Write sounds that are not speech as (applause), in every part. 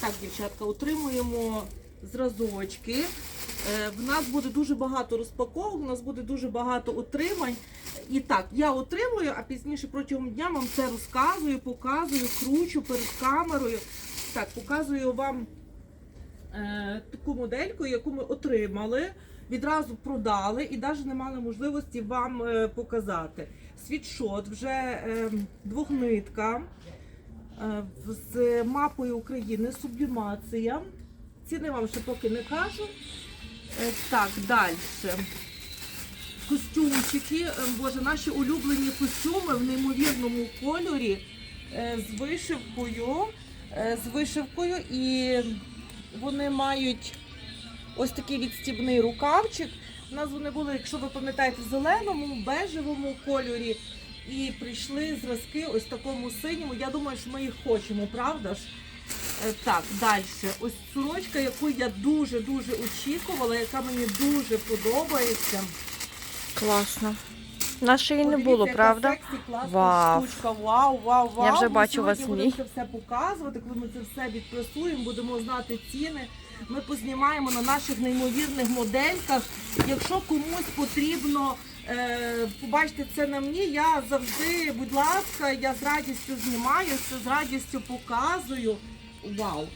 Так, дівчатка, утримуємо зразочки. Е, В нас буде дуже багато розпаковок, у нас буде дуже багато утримань. І так, я отримую, а пізніше протягом дня вам це розказую, показую, кручу перед камерою. Так, показую вам е, таку модельку, яку ми отримали, відразу продали і навіть не мали можливості вам е, показати. Світшот вже е, двохнитка з мапою України, сублімація. Ціни вам ще поки не кажу. Е, так, далі. Костюмчики, е, боже, наші улюблені костюми в неймовірному кольорі е, з вишивкою. е, З вишивкою і вони мають ось такий відстібний рукавчик. У нас вони були, якщо ви пам'ятаєте, в зеленому, бежевому кольорі. І прийшли зразки ось такому синьому. Я думаю, що ми їх хочемо, правда ж? Е, Так, далі. Ось сорочка, яку я дуже-дуже очікувала, яка мені дуже подобається. Класно. Нашої не Подивіться, було, яка правда? сексі, класна Вау. штучка. Вау, вау, вау. Я вже Ми бачу вас сьогодні мій. це все показувати, коли ми це все відпрасуємо, будемо знати ціни. Ми познімаємо на наших неймовірних модельках. Якщо комусь потрібно е, побачити це на мені, я завжди, будь ласка, я з радістю знімаю, все з радістю показую. Вау!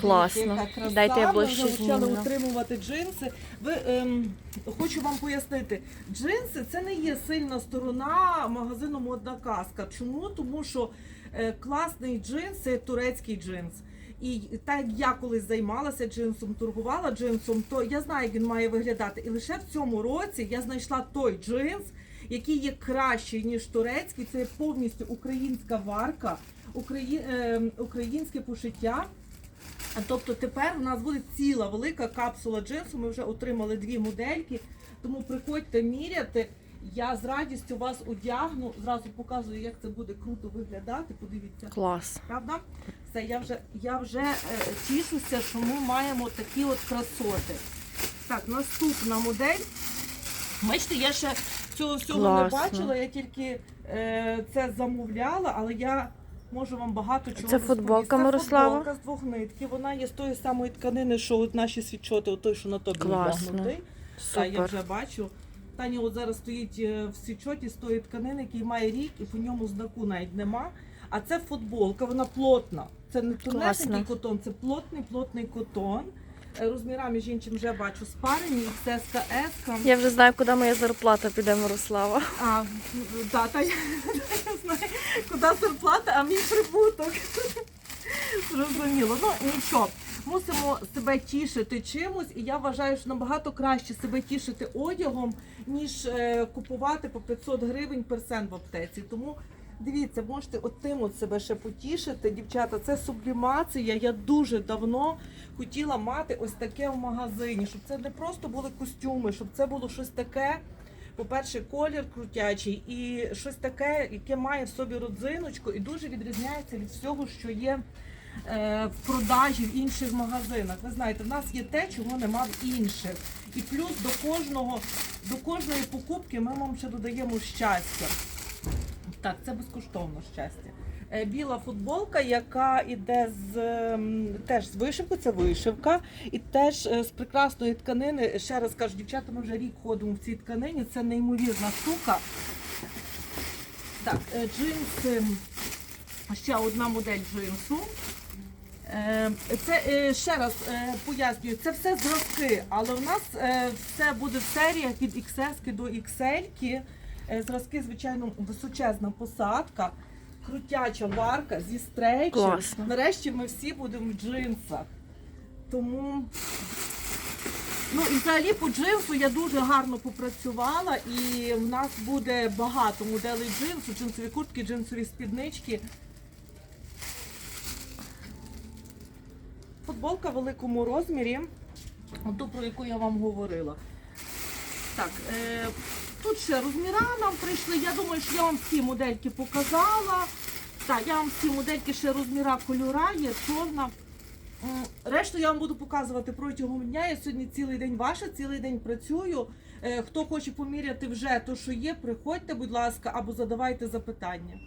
Класно. Краса. Дайте я Ми ближче вже почали зніму. утримувати джинси. Ви ем, хочу вам пояснити, джинси це не є сильна сторона магазину Модна казка. Чому? Тому що е, класний джинс це турецький джинс. І так як я колись займалася джинсом, торгувала джинсом, то я знаю, як він має виглядати. І лише в цьому році я знайшла той джинс, який є кращий ніж турецький. Це повністю українська варка, украї... е, українське пошиття. Тобто тепер у нас буде ціла велика капсула джинсу. Ми вже отримали дві модельки. Тому приходьте міряти. Я з радістю вас одягну. Зразу показую, як це буде круто виглядати. Подивіться, Клас. правда? Все, я вже я вже е, тішуся, що ми маємо такі от красоти. Так, наступна модель. Бачите, я ще цього всього не бачила, я тільки е, це замовляла, але я можу вам багато чого Це футболка. Це Мирослава? футболка з двох нитків. Вона є з тої самої тканини, що от наші світчоти, от той, що на тобі Класно. одягнутий. Так, я вже бачу. Таня от зараз стоїть е, в світчоті з тої тканини, який має рік, і по ньому знаку навіть нема. А це футболка, вона плотна. Це не тонесенький котон, це плотний, плотний котон. Е, Розмірами жінчим вже бачу спарені, XS, S. Я вже знаю, куди моя зарплата піде, Мирослава. А, да, та я (laughs) куди зарплата, а мій прибуток. Зрозуміло. Ну нічого. Мусимо себе тішити чимось, і я вважаю, що набагато краще себе тішити одягом, ніж е, купувати по 500 гривень персен в аптеці. Тому дивіться, можете от тим от себе ще потішити. Дівчата, це сублімація. Я дуже давно хотіла мати ось таке в магазині, щоб це не просто були костюми, щоб це було щось таке. По-перше, колір крутячий і щось таке, яке має в собі родзиночку і дуже відрізняється від всього, що є е, в продажі в інших магазинах. Ви знаєте, в нас є те, чого нема в інших. І плюс до кожного, до кожної покупки ми вам ще додаємо щастя. Так, це безкоштовно щастя. Е, Біла футболка, яка йде з ем, теж з вишивкою, це вишивка, і теж е, з прекрасної тканини. Ще раз кажу, дівчата, ми вже рік ходимо в цій тканині. Це неймовірна штука. Так, е, джинси. Ще одна модель джинсу. Це ще раз пояснюю, це все зразки, але в нас все буде в серіях від XS до XL. Зразки, звичайно, височезна посадка, крутяча варка зі стрейчем. Класно. Нарешті ми всі будемо в джинсах. Тому Ну і взагалі по джинсу я дуже гарно попрацювала, і в нас буде багато моделей джинсу, джинсові куртки, джинсові спіднички. Футболка в великому розмірі, ту, про яку я вам говорила. Так, е, тут ще розміра нам прийшли. Я думаю, що я вам всі модельки показала. Так, я вам всі модельки ще розміра кольора, є чорна. Решту я вам буду показувати протягом дня. Я сьогодні цілий день ваша, цілий день працюю. Е, Хто хоче поміряти вже то, що є, приходьте, будь ласка, або задавайте запитання.